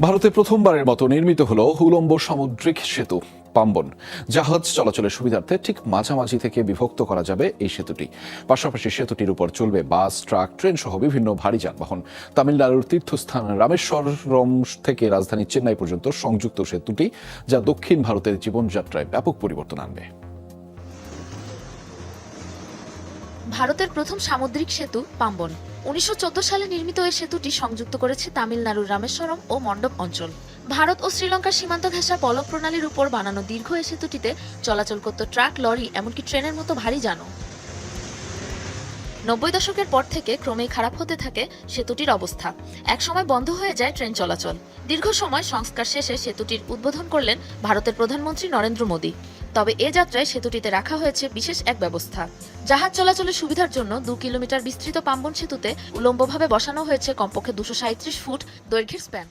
ভারতে প্রথমবারের মতো নির্মিত হলো উলম্ব সামুদ্রিক সেতু, পাম্বন। জাহাজ চলাচলের সুবিধার্থে ঠিক মাঝামাঝি থেকে বিভক্ত করা যাবে এই সেতুটি। পাশাপাশি সেতুটির উপর চলবে বাস, ট্রাক, ট্রেন সহ বিভিন্ন ভারী যানবাহন। তামিলনাড়ুর তীর্থস্থান রামেশ্বরম থেকে রাজধানী চেন্নাই পর্যন্ত সংযুক্ত সেতুটি, যা দক্ষিণ ভারতের জীবনযাত্রায় ব্যাপক পরিবর্তন আনবে। ভারতের প্রথম সামুদ্রিক সেতু পাম্বন। উনিশশো চোদ্দ সালে নির্মিত এই সেতুটি সংযুক্ত করেছে তামিলনাড়ুর রামেশ্বরম ও মণ্ডপ অঞ্চল। ভারত ও শ্রীলঙ্কার সীমান্ত ঘেঁষা পলক প্রণালীর উপর বানানো দীর্ঘ এই সেতুটিতে চলাচল করত ট্রাক, লরি, এমনকি ট্রেনের মতো ভারী যানও। নব্বই দশকের পর থেকে ক্রমেই খারাপ হতে থাকে সেতুটির অবস্থা। একসময় বন্ধ হয়ে যায় ট্রেন চলাচল। দীর্ঘ সময় সংস্কার শেষে সেতুটির উদ্বোধন করলেন ভারতের প্রধানমন্ত্রী নরেন্দ্র মোদী। তবে এ যাত্রায় সেতুটিতে রাখা হয়েছে বিশেষ এক ব্যবস্থা। জাহাজ চলাচলের সুবিধার জন্য দু কিলোমিটার বিস্তৃত পাম্বন সেতুতে উলম্বভাবে বসানো হয়েছে কমপক্ষে দুশো ফুট দৈর্ঘ্যের স্প্যান।